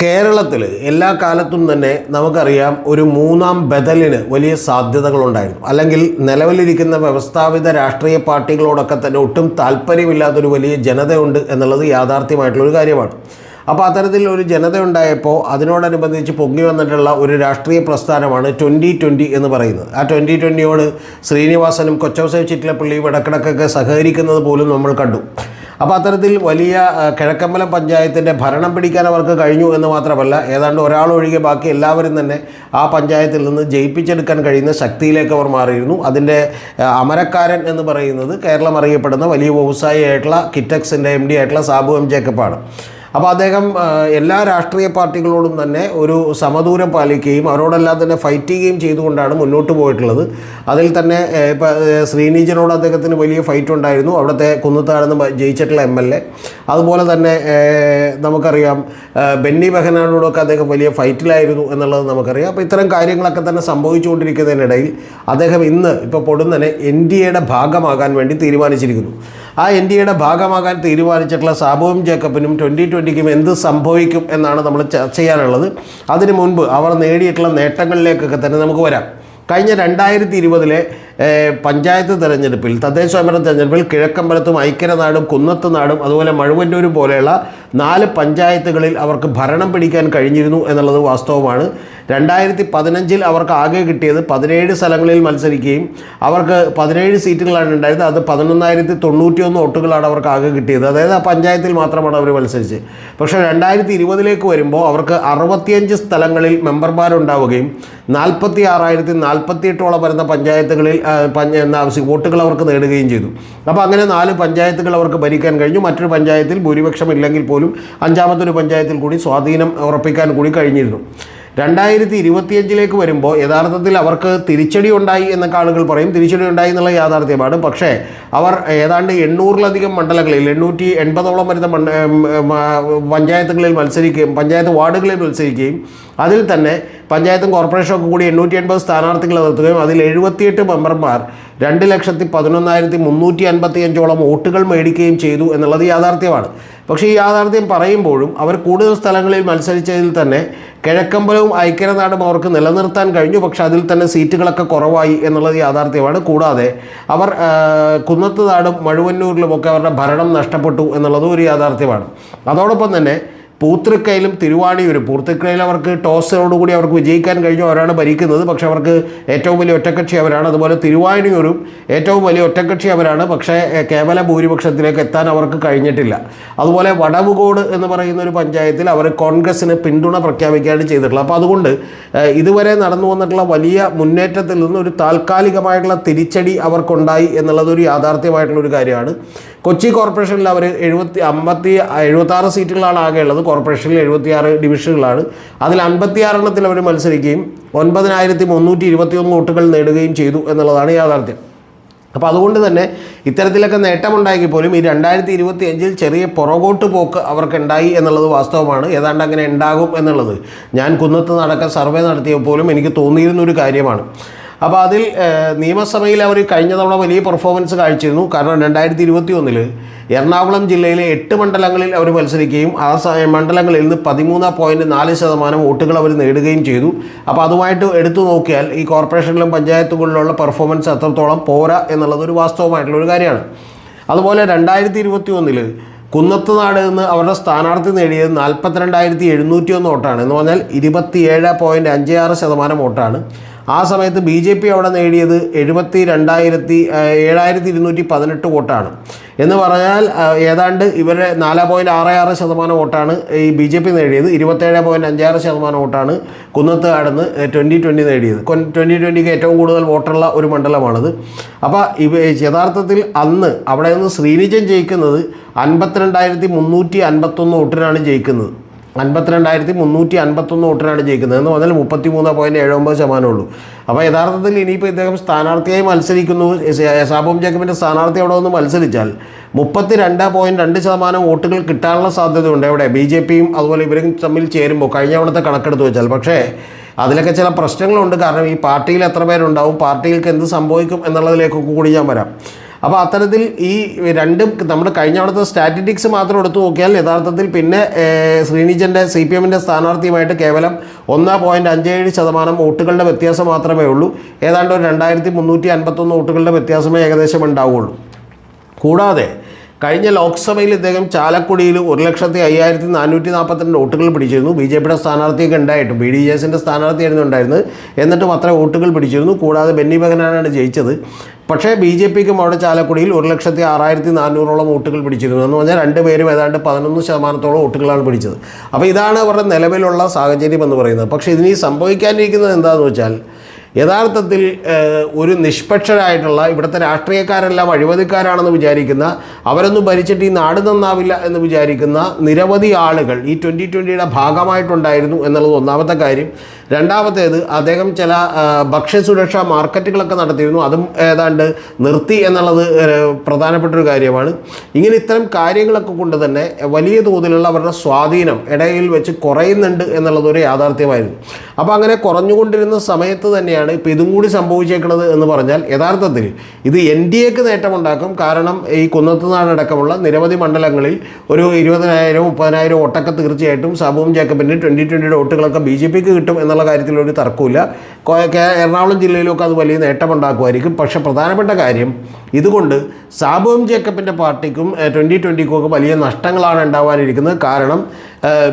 കേരളത്തിൽ എല്ലാ കാലത്തും തന്നെ നമുക്കറിയാം ഒരു മൂന്നാം ബദലിന് വലിയ സാധ്യതകളുണ്ടായിരുന്നു. അല്ലെങ്കിൽ നിലവിലിരിക്കുന്ന വ്യവസ്ഥാപിത രാഷ്ട്രീയ പാർട്ടികളോടൊക്കെ തന്നെ ഒട്ടും താല്പര്യമില്ലാത്തൊരു വലിയ ജനതയുണ്ട് എന്നുള്ളത് യാഥാർത്ഥ്യമായിട്ടുള്ളൊരു കാര്യമാണ്. അപ്പോൾ അത്തരത്തിൽ ഒരു ജനത ഉണ്ടായപ്പോൾ അതിനോടനുബന്ധിച്ച് പൊങ്ങി വന്നിട്ടുള്ള ഒരു രാഷ്ട്രീയ പ്രസ്ഥാനമാണ് ട്വന്റി ട്വന്റി എന്ന് പറയുന്നത്. ആ ട്വന്റി ട്വന്റിയോട് ശ്രീനിവാസനും കൊച്ചൗസേവ് ചിറ്റിലപ്പള്ളിയും ഇടക്കിടക്കൊക്കെ സഹകരിക്കുന്നത് പോലും നമ്മൾ കണ്ടു. അപ്പോൾ അത്തരത്തിൽ വലിയ കിഴക്കമ്പലം പഞ്ചായത്തിന്റെ ഭരണം പിടിക്കാൻ അവർക്ക് കഴിഞ്ഞു എന്ന് മാത്രമല്ല ഏതാണ്ട് ഒരാളൊഴികെ ബാക്കി എല്ലാവരും തന്നെ ആ പഞ്ചായത്തിൽ നിന്ന് ജയിപ്പിച്ചെടുക്കാൻ കഴിയുന്ന ശക്തിയിലേക്ക് അവർ മാറിയിരുന്നു. അതിന്റെ അമരക്കാരൻ എന്ന് പറയുന്നത് കേരളം അറിയപ്പെടുന്ന വലിയ വ്യവസായിയായിട്ടുള്ള കിറ്റക്സിന്റെ എം ഡി ആയിട്ടുള്ള സാബു എം ജേക്കബാണ്. അപ്പോൾ അദ്ദേഹം എല്ലാ രാഷ്ട്രീയ പാർട്ടികളോടും തന്നെ ഒരു സമദൂരം പാലിക്കുകയും അവരോടെല്ലാം തന്നെ ഫൈറ്റ് ചെയ്യുകയും ചെയ്തുകൊണ്ടാണ് മുന്നോട്ട് പോയിട്ടുള്ളത്. അതിൽ തന്നെ ഇപ്പോൾ ശ്രീനീജനോട് അദ്ദേഹത്തിന് വലിയ ഫൈറ്റ് ഉണ്ടായിരുന്നു. അവിടുത്തെ കുന്നത്താഴ്ന്ന് ജയിച്ചിട്ടുള്ള എം എൽ എ. അതുപോലെ തന്നെ നമുക്കറിയാം ബെന്നി ബെഹനാനോടൊക്കെ അദ്ദേഹം വലിയ ഫൈറ്റിലായിരുന്നു എന്നുള്ളത് നമുക്കറിയാം. അപ്പോൾ ഇത്തരം കാര്യങ്ങളൊക്കെ തന്നെ സംഭവിച്ചുകൊണ്ടിരിക്കുന്നതിനിടയിൽ അദ്ദേഹം ഇന്ന് ഇപ്പോൾ പൊടുന്നനെ എൻ ഡി എയുടെ ഭാഗമാകാൻ വേണ്ടി തീരുമാനിച്ചിരിക്കുന്നു. ആ എൻ ഡി എയുടെ ഭാഗമാകാൻ തീരുമാനിച്ചിട്ടുള്ള സാബുവും ജേക്കബിനും ട്വന്റി ട്വന്റിക്കും എന്ത് സംഭവിക്കും എന്നാണ് നമ്മൾ ചർച്ച ചെയ്യാനുള്ളത്. അതിനു മുൻപ് അവർ നേടിയിട്ടുള്ള നേട്ടങ്ങളിലേക്കൊക്കെ തന്നെ നമുക്ക് വരാം. കഴിഞ്ഞ രണ്ടായിരത്തി ഇരുപതിലെ പഞ്ചായത്ത് തെരഞ്ഞെടുപ്പിൽ തദ്ദേശ സ്വയംഭരണ തെരഞ്ഞെടുപ്പിൽ കിഴക്കമ്പലത്തും ഐക്യരനാടും കുന്നത്തുനാടും അതുപോലെ മഴുവന്നൂരും പോലെയുള്ള നാല് പഞ്ചായത്തുകളിൽ അവർക്ക് ഭരണം പിടിക്കാൻ കഴിഞ്ഞിരുന്നു എന്നുള്ളത് വാസ്തവമാണ്. രണ്ടായിരത്തി പതിനഞ്ചിൽ അവർക്ക് ആകെ കിട്ടിയത് പതിനേഴ് സ്ഥലങ്ങളിൽ മത്സരിക്കുകയും അവർക്ക് പതിനേഴ് സീറ്റുകളാണ് ഉണ്ടായത്. അത് പതിനൊന്നായിരത്തി തൊണ്ണൂറ്റിയൊന്ന് വോട്ടുകളാണ് അവർക്ക് ആകെ കിട്ടിയത്. അതായത് ആ പഞ്ചായത്തിൽ മാത്രമാണ് അവർ മത്സരിച്ച് പക്ഷേ രണ്ടായിരത്തി ഇരുപതിലേക്ക് വരുമ്പോൾ അവർക്ക് അറുപത്തിയഞ്ച് സ്ഥലങ്ങളിൽ മെമ്പർമാരുണ്ടാവുകയും നാൽപ്പത്തി ആറായിരത്തി നാൽപ്പത്തിയെട്ടോളം വരുന്ന പഞ്ചായത്തുകളിൽ എന്താ വോട്ടുകൾ അവർക്ക് നേടുകയും ചെയ്തു. അപ്പോൾ അങ്ങനെ നാല് പഞ്ചായത്തുകൾ അവർക്ക് ഭരിക്കാൻ കഴിഞ്ഞു. മറ്റൊരു പഞ്ചായത്തിൽ ഭൂരിപക്ഷം ഇല്ലെങ്കിൽ പോലും അഞ്ചാമത്തെ ഒരു പഞ്ചായത്തിൽ കൂടി സ്വാധീനം ഉറപ്പിക്കാൻ കൂടി കഴിഞ്ഞിരുന്നു. രണ്ടായിരത്തി ഇരുപത്തിയഞ്ചിലേക്ക് വരുമ്പോൾ യഥാർത്ഥത്തിൽ അവർക്ക് തിരിച്ചടി ഉണ്ടായി എന്നൊക്കെ ആളുകൾ പറയും. തിരിച്ചടി ഉണ്ടായി എന്നുള്ള യാഥാർത്ഥ്യമാണ്. പക്ഷേ അവർ ഏതാണ്ട് എണ്ണൂറിലധികം മണ്ഡലങ്ങളിൽ എണ്ണൂറ്റി എൺപതോളം വരുന്ന മണ്ഡ പഞ്ചായത്തുകളിൽ മത്സരിക്കുകയും പഞ്ചായത്ത് വാർഡുകളിൽ മത്സരിക്കുകയും അതിൽ തന്നെ പഞ്ചായത്തും കോർപ്പറേഷനും ഒക്കെ കൂടി എണ്ണൂറ്റി എൺപത് സ്ഥാനാർത്ഥികളെ നിർത്തുകയും അതിൽ എഴുപത്തിയെട്ട് മെമ്പർമാർ രണ്ട് ലക്ഷത്തി പതിനൊന്നായിരത്തി മുന്നൂറ്റി അൻപത്തി അഞ്ചോളം വോട്ടുകൾ മേടിക്കുകയും ചെയ്തു എന്നുള്ളത് യാഥാർത്ഥ്യമാണ്. പക്ഷേ ഈ യാഥാർത്ഥ്യം പറയുമ്പോഴും അവർ കൂടുതൽ സ്ഥലങ്ങളിൽ മത്സരിച്ചതിൽ തന്നെ കിഴക്കമ്പലവും ഐക്യനാടും അവർക്ക് നിലനിർത്താൻ കഴിഞ്ഞു. പക്ഷെ അതിൽ തന്നെ സീറ്റുകളൊക്കെ കുറവായി എന്നുള്ളത് യാഥാർത്ഥ്യമാണ്. കൂടാതെ അവർ കുന്നത്തുനാടും കുന്നത്ത് നാടും മഴുവന്നൂരിലുമൊക്കെ അവരുടെ ഭരണം നഷ്ടപ്പെട്ടു എന്നുള്ളതും ഒരു യാഥാർത്ഥ്യമാണ്. അതോടൊപ്പം തന്നെ പൂത്തൃക്കയിലും തിരുവാണിയൂരും പൂർത്തൃക്കയിൽ അവർക്ക് ടോസിനോടുകൂടി അവർക്ക് വിജയിക്കാൻ കഴിഞ്ഞു അവരാണ് ഭരിക്കുന്നത്. പക്ഷേ അവർക്ക് ഏറ്റവും വലിയ ഒറ്റക്കക്ഷി അവരാണ്. അതുപോലെ തിരുവാണിയൂരും ഏറ്റവും വലിയ ഒറ്റക്കക്ഷി അവരാണ്. പക്ഷേ കേവല ഭൂരിപക്ഷത്തിലേക്ക് എത്താൻ അവർക്ക് കഴിഞ്ഞിട്ടില്ല. അതുപോലെ വടവുകോട് എന്ന് പറയുന്ന ഒരു പഞ്ചായത്തിൽ അവർ കോൺഗ്രസിന് പിന്തുണ പ്രഖ്യാപിക്കുകയാണ് ചെയ്തിട്ടുള്ളത്. അപ്പോൾ അതുകൊണ്ട് ഇതുവരെ നടന്നു വന്നിട്ടുള്ള വലിയ മുന്നേറ്റത്തിൽ നിന്ന് ഒരു താൽക്കാലികമായിട്ടുള്ള തിരിച്ചടി അവർക്കുണ്ടായി എന്നുള്ളതൊരു യാഥാർത്ഥ്യമായിട്ടുള്ളൊരു കാര്യമാണ്. കൊച്ചി കോർപ്പറേഷനിൽ അവർ എഴുപത്തി അമ്പത്തി എഴുപത്താറ് സീറ്റുകളാണ് ആകെയുള്ളത്. കോർപ്പറേഷനിൽ എഴുപത്തിയാറ് ഡിവിഷനുകളാണ്. അതിൽ അൻപത്തിയാറെണ്ണത്തിൽ അവർ മത്സരിക്കുകയും ഒൻപതിനായിരത്തി മുന്നൂറ്റി ഇരുപത്തിയൊന്ന് വോട്ടുകൾ നേടുകയും ചെയ്തു എന്നുള്ളതാണ് യാഥാർത്ഥ്യം. അപ്പോൾ അതുകൊണ്ട് തന്നെ ഇത്തരത്തിലൊക്കെ നേട്ടമുണ്ടായെങ്കിൽ പോലും ഈ രണ്ടായിരത്തി ഇരുപത്തി അഞ്ചിൽ ചെറിയ പുറകോട്ട് പോക്ക് അവർക്കുണ്ടായി എന്നുള്ളത് വാസ്തവമാണ്. ഏതാണ്ട് അങ്ങനെ ഉണ്ടാകും എന്നുള്ളത്. ഞാൻ കുന്നത്ത് നടക്കാൻ സർവേ നടത്തിയപ്പോലും എനിക്ക് തോന്നിയിരുന്നൊരു കാര്യമാണ്. അപ്പോൾ അതിൽ നിയമസഭയിൽ അവർ കഴിഞ്ഞ തവണ വലിയ പെർഫോമൻസ് കാഴ്ചയിരുന്നു കാരണം രണ്ടായിരത്തി ഇരുപത്തി ഒന്നിൽ എറണാകുളം ജില്ലയിലെ എട്ട് മണ്ഡലങ്ങളിൽ അവർ മത്സരിക്കുകയും ആ മണ്ഡലങ്ങളിൽ നിന്ന് പതിമൂന്ന് പോയിന്റ് നാല് ശതമാനം വോട്ടുകൾ അവർ നേടുകയും ചെയ്തു. അപ്പോൾ അതുമായിട്ട് എടുത്തു നോക്കിയാൽ ഈ കോർപ്പറേഷനിലും പഞ്ചായത്തുകളിലുള്ള പെർഫോമൻസ് അത്രത്തോളം പോരാ എന്നുള്ളത് ഒരു വാസ്തവമായിട്ടുള്ള ഒരു കാര്യമാണ്. അതുപോലെ രണ്ടായിരത്തി ഇരുപത്തി ഒന്നിൽ കുന്നത്തുനാട് നിന്ന് അവരുടെ സ്ഥാനാർത്ഥി നേടിയത് നാൽപ്പത്തിരണ്ടായിരത്തി എഴുന്നൂറ്റി ഒന്ന് വോട്ടാണ്. എന്ന് പറഞ്ഞാൽ ഇരുപത്തിയേഴ് പോയിന്റ് അഞ്ച് ആറ് ശതമാനം വോട്ടാണ്. ആ സമയത്ത് ബി ജെ പി അവിടെ നേടിയത് എഴുപത്തി രണ്ടായിരത്തി ഏഴായിരത്തി ഇരുന്നൂറ്റി പതിനെട്ട് വോട്ടാണ്. എന്ന് പറഞ്ഞാൽ ഏതാണ്ട് ഇവരുടെ നാല് പോയിന്റ് ആറ് ആറ് ശതമാനം വോട്ടാണ് ഈ ബി ജെ പി നേടിയത്. ഇരുപത്തേഴ് പോയിന്റ് അഞ്ചാറ് ശതമാനം വോട്ടാണ് കുന്നത്ത് ആടുന്ന് ട്വന്റി ട്വന്റി നേടിയത്. ട്വന്റി ട്വന്റിക്ക് ഏറ്റവും കൂടുതൽ വോട്ടുള്ള ഒരു മണ്ഡലമാണിത്. അപ്പോൾ ഇവ യഥാർത്ഥത്തിൽ അന്ന് അവിടെ നിന്ന് ശ്രീനിജൻ ജയിക്കുന്നത് അൻപത്തിരണ്ടായിരത്തി മുന്നൂറ്റി അൻപത്തൊന്ന് വോട്ടിനാണ് ജയിക്കുന്നത്. അൻപത്തിരണ്ടായിരത്തി മുന്നൂറ്റി അൻപത്തൊന്ന് വോട്ടിനാണ് ജയിക്കുന്നത്. എന്ന് പറഞ്ഞാൽ മുപ്പത്തി മൂന്ന് പോയിന്റ് ഏഴ് ഒമ്പത് ശതമാനമേ ഉള്ളൂ. അപ്പോൾ യഥാർത്ഥത്തിൽ ഇനിയിപ്പോൾ ഇദ്ദേഹം സ്ഥാനാർത്ഥിയായി മത്സരിക്കുന്നു. സാബോം ജേക്കബിന്റെ സ്ഥാനാർത്ഥി അവിടെ ഒന്ന് മത്സരിച്ചാൽ മുപ്പത്തി രണ്ട് പോയിന്റ് രണ്ട് ശതമാനം വോട്ടുകൾ കിട്ടാനുള്ള സാധ്യതയുണ്ട് എവിടെ ബി ജെ പിയും അതുപോലെ ഇവരും തമ്മിൽ ചേരുമ്പോൾ കഴിഞ്ഞ അവിടുത്തെ കണക്കെടുത്ത് വെച്ചാൽ. പക്ഷേ അതിലൊക്കെ ചില പ്രശ്നങ്ങളുണ്ട്. കാരണം ഈ പാർട്ടിയിൽ എത്ര പേരുണ്ടാവും പാർട്ടികൾക്ക് എന്ത് സംഭവിക്കും എന്നുള്ളതിലേക്കൊക്കെ കൂടി ഞാൻ വരാം. അപ്പോൾ അത്തരത്തിൽ ഈ രണ്ടും നമ്മൾ കഴിഞ്ഞ അവിടുത്തെ സ്റ്റാറ്റിറ്റിക്സ് മാത്രം എടുത്തു നോക്കിയാൽ യഥാർത്ഥത്തിൽ പിന്നെ ശ്രീനിജന്റെ സി പി എമ്മിന്റെ സ്ഥാനാർത്ഥിയുമായിട്ട് കേവലം ഒന്ന് പോയിന്റ് അഞ്ച് ഏഴ് ശതമാനം വോട്ടുകളുടെ വ്യത്യാസം മാത്രമേ ഉള്ളൂ. ഏതാണ്ട് ഒരു രണ്ടായിരത്തി മുന്നൂറ്റി അൻപത്തൊന്ന് വോട്ടുകളുടെ വ്യത്യാസമേ ഏകദേശം ഉണ്ടാവുകയുള്ളൂ. കൂടാതെ കഴിഞ്ഞ ലോക്സഭയിൽ ഇദ്ദേഹം ചാലക്കുടിയിൽ ഒരു ലക്ഷത്തി അയ്യായിരത്തി നാനൂറ്റി നാൽപ്പത്തിരണ്ട് വോട്ടുകൾ പിടിച്ചിരുന്നു. ബി ജെ പിയുടെ സ്ഥാനാർത്ഥിയൊക്കെ ഉണ്ടായിട്ടും ബി ഡി ജെ എസിന്റെ സ്ഥാനാർത്ഥിയായിരുന്നു ഉണ്ടായിരുന്നത്. എന്നിട്ടും അത്ര വോട്ടുകൾ പിടിച്ചിരുന്നു. കൂടാതെ ബെന്നി ബഗനാനാണ് ജയിച്ചത്. പക്ഷേ ബി ജെ പിക്കും അവിടെ ചാലക്കുടിയിൽ ഒരു ലക്ഷത്തി ആറായിരത്തി നാനൂറോളം വോട്ടുകൾ പിടിച്ചിരുന്നു. എന്ന് പറഞ്ഞാൽ രണ്ട് പേരും ഏതാണ്ട് പതിനൊന്ന് ശതമാനത്തോളം വോട്ടുകളാണ് പിടിച്ചത്. അപ്പോൾ ഇതാണ് അവരുടെ നിലവിലുള്ള സാഹചര്യം എന്ന് പറയുന്നത്. പക്ഷേ ഇതിന് സംഭവിക്കാനിരിക്കുന്നത് എന്താണെന്ന് വെച്ചാൽ യഥാർത്ഥത്തിൽ ഒരു നിഷ്പക്ഷരായിട്ടുള്ള ഇവിടുത്തെ രാഷ്ട്രീയക്കാരെല്ലാം അഴിമതിക്കാരാണെന്ന് വിചാരിക്കുന്ന അവരൊന്നും ഭരിച്ചിട്ട് ഈ നാട് നന്നാവില്ല എന്ന് വിചാരിക്കുന്ന നിരവധി ആളുകൾ ഈ ട്വന്റി ട്വന്റിയുടെ ഭാഗമായിട്ടുണ്ടായിരുന്നു എന്നുള്ളത് ഒന്നാമത്തെ കാര്യം. രണ്ടാമത്തേത് അദ്ദേഹം ചില ഭക്ഷ്യസുരക്ഷാ മാർക്കറ്റുകളൊക്കെ നടത്തിയിരുന്നു. അതും ഏതാണ്ട് നിർത്തി എന്നുള്ളത് പ്രധാനപ്പെട്ടൊരു കാര്യമാണ്. ഇങ്ങനെ ഇത്തരം കാര്യങ്ങളൊക്കെ കൊണ്ട് തന്നെ വലിയ തോതിലുള്ള അവരുടെ സ്വാധീനം ഇടയിൽ വെച്ച് കുറയുന്നുണ്ട് എന്നുള്ളത് ഒരു യാഥാർത്ഥ്യമായിരുന്നു. അപ്പോൾ അങ്ങനെ കുറഞ്ഞുകൊണ്ടിരുന്ന സമയത്ത് തന്നെയാണ് ഇപ്പോൾ ഇതും കൂടി സംഭവിച്ചേക്കുന്നത് എന്ന് പറഞ്ഞാൽ യഥാർത്ഥത്തിൽ ഇത് എൻ ഡി എക്ക് നേട്ടമുണ്ടാക്കും. കാരണം ഈ കുന്നത്തുനാടടക്കമുള്ള നിരവധി മണ്ഡലങ്ങളിൽ ഒരു ഇരുപതിനായിരം മുപ്പതിനായിരം ഓട്ടൊക്കെ തീർച്ചയായിട്ടും സാബുവും ജേക്കബിന്റെ ട്വന്റി ട്വന്റിയുടെ വോട്ടുകളൊക്കെ ബി ജെ പിക്ക് കിട്ടും എന്നുള്ള കാര്യത്തിലൊരു തർക്കമില്ല എറണാകുളം ജില്ലയിലൊക്കെ അത് വലിയ നേട്ടമുണ്ടാക്കുമായിരിക്കും. പക്ഷേ പ്രധാനപ്പെട്ട കാര്യം ഇതുകൊണ്ട് സാബുവും ജേക്കബിന്റെ പാർട്ടിക്കും ട്വന്റി ട്വന്റിക്കും ഒക്കെ വലിയ നഷ്ടങ്ങളാണ് ഉണ്ടാവാനിരിക്കുന്നത്. കാരണം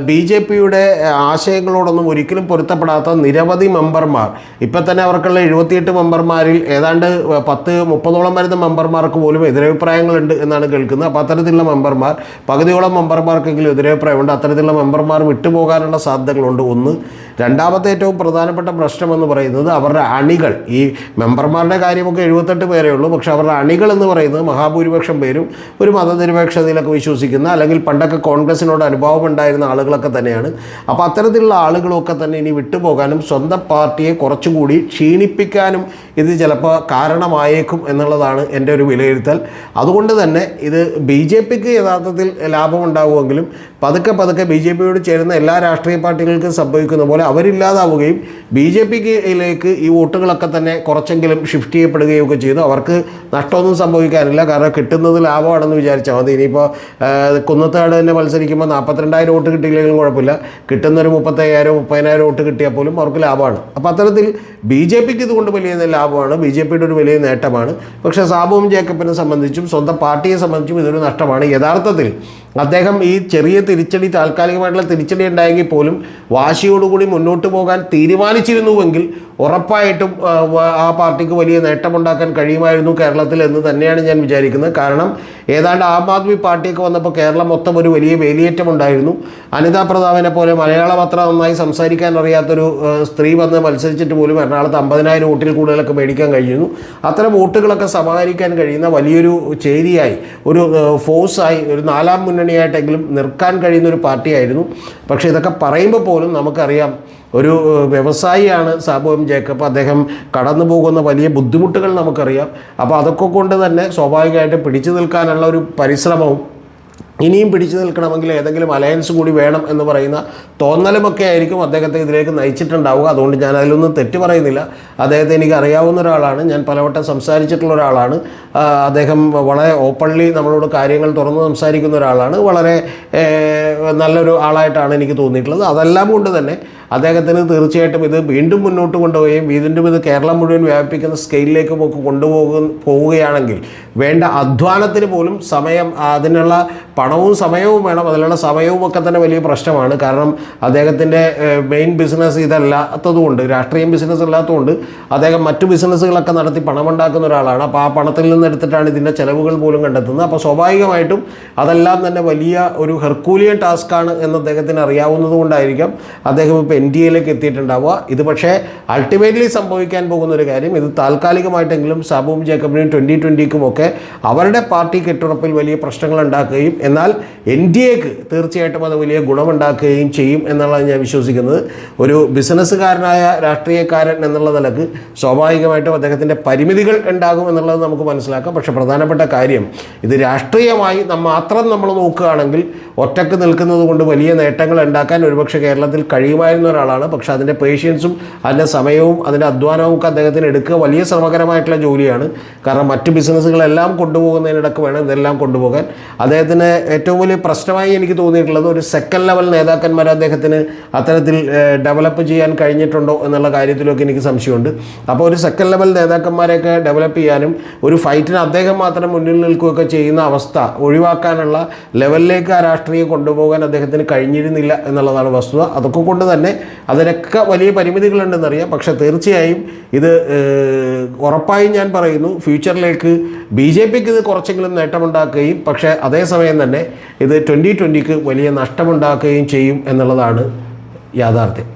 ബി ജെ പിയുടെ ആശയങ്ങളോടൊന്നും ഒരിക്കലും പൊരുത്തപ്പെടാത്ത നിരവധി മെമ്പർമാർ. ഇപ്പം തന്നെ അവർക്കുള്ള എഴുപത്തിയെട്ട് മെമ്പർമാരിൽ ഏതാണ്ട് പത്ത് മുപ്പതോളം വരുന്ന മെമ്പർമാർക്ക് പോലും എതിരഭിപ്രായങ്ങളുണ്ട് എന്നാണ് കേൾക്കുന്നത്. അപ്പോൾ അത്തരത്തിലുള്ള മെമ്പർമാർ പകുതിയോളം മെമ്പർമാർക്കെങ്കിലും എതിരഭിപ്രായമുണ്ട്. അത്തരത്തിലുള്ള മെമ്പർമാർ വിട്ടുപോകാനുള്ള സാധ്യതകളുണ്ട്. ഒന്ന് രണ്ടാമത്തെ ഏറ്റവും പ്രധാനപ്പെട്ട പ്രശ്നമെന്ന് പറയുന്നത് അവരുടെ അണികൾ. ഈ മെമ്പർമാരുടെ കാര്യമൊക്കെ എഴുപത്തെട്ട് പേരേ ഉള്ളൂ. പക്ഷേ അവരുടെ അണികൾ എന്ന് പറയുന്നത് മഹാഭൂരിപക്ഷം പേരും ഒരു മതനിരപേക്ഷതയിലൊക്കെ വിശ്വസിക്കുന്ന അല്ലെങ്കിൽ പണ്ടൊക്കെ കോൺഗ്രസിനോട് അനുഭവം ഉണ്ടായിരുന്ന ആളുകളൊക്കെ തന്നെയാണ്. അപ്പോൾ അത്തരത്തിലുള്ള ആളുകളൊക്കെ തന്നെ ഇനി വിട്ടുപോകാനും സ്വന്തം പാർട്ടിയെ കുറച്ചുകൂടി ക്ഷീണിപ്പിക്കാനും ഇത് ചിലപ്പോൾ കാരണമായേക്കും എന്നുള്ളതാണ് എന്റെ ഒരു വിലയിരുത്തൽ. അതുകൊണ്ട് തന്നെ ഇത് ബി ജെ പിക്ക് യഥാർത്ഥത്തിൽ ലാഭമുണ്ടാകുമെങ്കിലും പതുക്കെ പതുക്കെ ബി ജെ പിയോട് ചേരുന്ന എല്ലാ രാഷ്ട്രീയ പാർട്ടികൾക്കും സംഭവിക്കുന്ന പോലെ അവരില്ലാതാവുകയും ബി ജെ പിക്ക് ഈ വോട്ടുകളൊക്കെ തന്നെ കുറച്ചെങ്കിലും ഷിഫ്റ്റ് ചെയ്യപ്പെടുകയും ഒക്കെ ചെയ്തു. അവർക്ക് നഷ്ടമൊന്നും സംഭവിക്കാനില്ല. കാരണം കിട്ടുന്നത് ലാഭമാണെന്ന് വിചാരിച്ചാൽ മതി. ഇനിയിപ്പോൾ കുന്നത്താട് തന്നെ മത്സരിക്കുമ്പോൾ നാൽപ്പത്തിരണ്ടായിരം വോട്ട് കിട്ടിയില്ലെങ്കിലും കുഴപ്പമില്ല. കിട്ടുന്നൊരു മുപ്പത്തയ്യായിരം മുപ്പതിനായിരം വോട്ട് കിട്ടിയാൽ പോലും അവർക്ക് ലാഭമാണ്. അപ്പോൾ അത്തരത്തിൽ ബി ജെ പിക്ക് ഇതുകൊണ്ട് വലിയ ലാഭമാണ്. ബി ജെ പിയുടെ ഒരു വലിയ നേട്ടമാണ്. പക്ഷേ സാബുവും ജേക്കബിനെ സംബന്ധിച്ചും സ്വന്തം പാർട്ടിയെ സംബന്ധിച്ചും ഇതൊരു നഷ്ടമാണ്. യഥാർത്ഥത്തിൽ അദ്ദേഹം ഈ ചെറിയ തിരിച്ചടി താൽക്കാലികമായിട്ടുള്ള തിരിച്ചടി ഉണ്ടായെങ്കിൽ പോലും വാശിയോടുകൂടി മുന്നോട്ട് പോകാൻ തീരുമാനിച്ചിരുന്നുവെങ്കിൽ ഉറപ്പായിട്ടും ആ, പാർട്ടിക്ക് വലിയ നേട്ടമുണ്ടാക്കാൻ കഴിയുമായിരുന്നു കേരളത്തിൽ എന്ന് തന്നെയാണ് ഞാൻ വിചാരിക്കുന്നത്. കാരണം ഏതാണ്ട് ആം ആദ്മി പാർട്ടിയൊക്കെ വന്നപ്പോൾ കേരളം മൊത്തം ഒരു വലിയ വേലിയേറ്റം ഉണ്ടായിരുന്നു അനിതാ പ്രതാപിനെ പോലെ മലയാളം അത്ര നന്നായി സംസാരിക്കാൻ അറിയാത്തൊരു സ്ത്രീ വന്ന് മത്സരിച്ചിട്ട് പോലും എറണാകുളത്ത് അമ്പതിനായിരം വോട്ടിൽ കൂടുതലൊക്കെ മേടിക്കാൻ കഴിയുന്നു അത്തരം വോട്ടുകളൊക്കെ സമാഹരിക്കാൻ കഴിയുന്ന വലിയൊരു ചേരിയായി ഒരു ഫോഴ്സായി ഒരു നാലാം മുന്നണിയായിട്ടെങ്കിലും നിർക്കാൻ കഴിയുന്ന ഒരു പാർട്ടിയായിരുന്നു. പക്ഷേ ഇതൊക്കെ പറയുമ്പോൾ പോലും നമുക്കറിയാം ഒരു വ്യവസായിയാണ് സാബു എം ജേക്കബ്. അദ്ദേഹം കടന്നു പോകുന്ന വലിയ ബുദ്ധിമുട്ടുകൾ നമുക്കറിയാം. അപ്പോൾ അതൊക്കെ കൊണ്ട് തന്നെ സ്വാഭാവികമായിട്ട് പിടിച്ചു നിൽക്കാനുള്ള ഒരു പരിശ്രമവും ഇനിയും പിടിച്ചു നിൽക്കണമെങ്കിൽ ഏതെങ്കിലും അലയൻസ് കൂടി വേണം എന്ന് പറയുന്ന തോന്നലുമൊക്കെ ആയിരിക്കും അദ്ദേഹത്തെ ഇതിലേക്ക് നയിച്ചിട്ടുണ്ടാവുക. അതുകൊണ്ട് ഞാൻ അതിലൊന്നും തെറ്റ് പറയുന്നില്ല. അദ്ദേഹത്തെ എനിക്ക് അറിയാവുന്ന ഒരാളാണ്. ഞാൻ പലവട്ടം സംസാരിച്ചിട്ടുള്ള ഒരാളാണ്. അദ്ദേഹം വളരെ ഓപ്പൺലി നമ്മളോട് കാര്യങ്ങൾ തുറന്ന് സംസാരിക്കുന്ന ഒരാളാണ്. വളരെ നല്ലൊരു ആളായിട്ടാണ് എനിക്ക് തോന്നിയിട്ടുള്ളത്. അതെല്ലാം കൊണ്ട് തന്നെ അദ്ദേഹത്തിന് തീർച്ചയായിട്ടും ഇത് വീണ്ടും മുന്നോട്ട് കൊണ്ടുപോവുകയും വീണ്ടും ഇത് കേരളം മുഴുവൻ വ്യാപിപ്പിക്കുന്ന സ്കെയിലിലേക്ക് പോക്ക് കൊണ്ടുപോകും പോവുകയാണെങ്കിൽ വേണ്ട അധ്വാനത്തിന് പോലും സമയം അതിനുള്ള പണവും സമയവും വേണം. അതിനുള്ള സമയവും ഒക്കെ തന്നെ വലിയ പ്രശ്നമാണ്. കാരണം അദ്ദേഹത്തിന്റെ മെയിൻ ബിസിനസ് ഇതല്ലാത്തതുകൊണ്ട് രാഷ്ട്രീയം ബിസിനസ് ഇല്ലാത്തതുകൊണ്ട് അദ്ദേഹം മറ്റു ബിസിനസ്സുകളൊക്കെ നടത്തി പണമുണ്ടാക്കുന്ന ഒരാളാണ്. അപ്പോൾ ആ പണത്തിൽ നിന്നെടുത്തിട്ടാണ് ഇതിന്റെ ചിലവുകൾ പോലും കണ്ടെത്തുന്നത്. അപ്പോൾ സ്വാഭാവികമായിട്ടും അതെല്ലാം തന്നെ വലിയ ഒരു ഹെർക്കൂലിയൻ ടാസ്ക്കാണ് എന്ന് അദ്ദേഹത്തിന് അറിയാവുന്നത് കൊണ്ടായിരിക്കാം അദ്ദേഹം ഇപ്പോൾ എയിലേക്ക് എത്തിയിട്ടുണ്ടാവുക. ഇത് പക്ഷേ അൾട്ടിമേറ്റ്ലി സംഭവിക്കാൻ പോകുന്ന ഒരു കാര്യം ഇത് താൽക്കാലികമായിട്ടെങ്കിലും സാബുവും ജേക്കബിനും ട്വന്റി ട്വന്റിക്കും ഒക്കെ അവരുടെ പാർട്ടി കെട്ടുറപ്പിൽ വലിയ പ്രശ്നങ്ങൾ ഉണ്ടാക്കുകയും എന്നാൽ എൻ ഡി എക്ക് തീർച്ചയായിട്ടും അത് വലിയ ഗുണമുണ്ടാക്കുകയും ചെയ്യും എന്നുള്ളതാണ് ഞാൻ വിശ്വസിക്കുന്നത്. ഒരു ബിസിനസ്സുകാരനായ രാഷ്ട്രീയക്കാരൻ എന്നുള്ള നിലയ്ക്ക് സ്വാഭാവികമായിട്ടും അദ്ദേഹത്തിന്റെ പരിമിതികൾ ഉണ്ടാകും എന്നുള്ളത് നമുക്ക് മനസ്സിലാക്കാം. പക്ഷേ പ്രധാനപ്പെട്ട കാര്യം ഇത് രാഷ്ട്രീയമായി മാത്രം നമ്മൾ നോക്കുകയാണെങ്കിൽ ഒറ്റയ്ക്ക് നിൽക്കുന്നത് കൊണ്ട് വലിയ നേട്ടങ്ങൾ ഉണ്ടാക്കാൻ ഒരുപക്ഷെ കേരളത്തിൽ കഴിയുമായിരുന്ന ഒരാളാണ്. പക്ഷേ അതിന്റെ പേഷ്യൻസും അതിന്റെ സമയവും അതിന്റെ അധ്വാനവും ഒക്കെ അദ്ദേഹത്തിന് എടുക്കുക വലിയ ശ്രമകരമായിട്ടുള്ള ജോലിയാണ്. കാരണം മറ്റ് ബിസിനസ്സുകളെല്ലാം കൊണ്ടുപോകുന്നതിനിടക്ക് വേണം ഇതെല്ലാം കൊണ്ടുപോകാൻ. അദ്ദേഹത്തിന് ഏറ്റവും വലിയ പ്രശ്നമായി എനിക്ക് തോന്നിയിട്ടുള്ളത് ഒരു സെക്കൻഡ് ലെവൽ നേതാക്കന്മാർ അദ്ദേഹത്തിന് അത്തരത്തിൽ ഡെവലപ്പ് ചെയ്യാൻ കഴിഞ്ഞിട്ടുണ്ടോ എന്നുള്ള കാര്യത്തിലൊക്കെ എനിക്ക് സംശയമുണ്ട്. അപ്പോൾ ഒരു സെക്കൻഡ് ലെവൽ നേതാക്കന്മാരെയൊക്കെ ഡെവലപ്പ് ചെയ്യാനും ഒരു ഫൈറ്റിന് അദ്ദേഹം മാത്രം മുന്നിൽ നിൽക്കുകയൊക്കെ ചെയ്യുന്ന അവസ്ഥ ഒഴിവാക്കാനുള്ള ലെവലിലേക്ക് ആ രാഷ്ട്രീയം കൊണ്ടുപോകാൻ അദ്ദേഹത്തിന് കഴിഞ്ഞിരുന്നില്ല എന്നുള്ളതാണ് വസ്തുത. അതൊക്കെ കൊണ്ട് തന്നെ അതിനൊക്കെ വലിയ പരിമിതികളുണ്ടെന്നറിയാം. പക്ഷേ തീർച്ചയായും ഇത് ഉറപ്പായും ഞാൻ പറയുന്നു ഫ്യൂച്ചറിലേക്ക് ബി ജെ പിക്ക് ഇത് കുറച്ചെങ്കിലും നേട്ടമുണ്ടാക്കുകയും പക്ഷേ അതേസമയം തന്നെ ഇത് ട്വന്റി ട്വന്റിക്ക് വലിയ നഷ്ടമുണ്ടാക്കുകയും ചെയ്യും എന്നുള്ളതാണ് യാഥാർത്ഥ്യം.